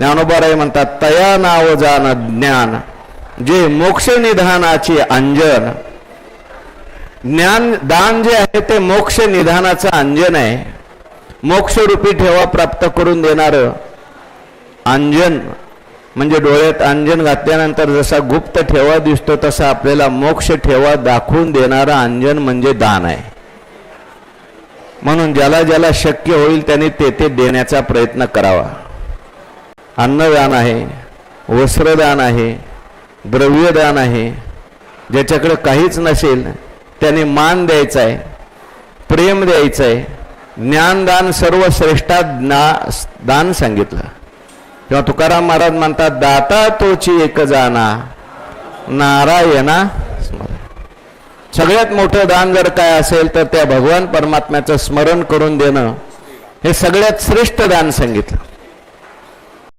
ज्ञानोबाराय म्हणतात तया नाव जाण ज्ञान जे मोक्ष निधानाची अंजन. ज्ञान दान जे आहे ते मोक्ष निधानाचं अंजन आहे. मोक्षरूपी ठेवा प्राप्त करून देणारं अंजन. म्हणजे डोळ्यात अंजन घातल्यानंतर जसा गुप्त ठेवा दिसतो तसा आपल्याला मोक्ष ठेवा दाखवून देणारा अंजन म्हणजे दान आहे. म्हणून ज्याला ज्याला शक्य होईल त्याने ते ते देण्याचा प्रयत्न करावा. अन्नदान आहे वस्त्रदान आहे द्रव्यदान आहे ज्याच्याकडे काहीच नसेल त्याने मान द्यायचा आहे प्रेम द्यायचं आहे ज्ञानदान सर्वश्रेष्ठा ज्ञा दान सांगितलं. किंवा तुकाराम महाराज म्हणतात दाता तोची एक जाना नारायणा स्मरण. सगळ्यात मोठं दान जर काय असेल तर त्या भगवान परमात्म्याचं स्मरण करून देणं हे सगळ्यात श्रेष्ठ दान सांगितलं.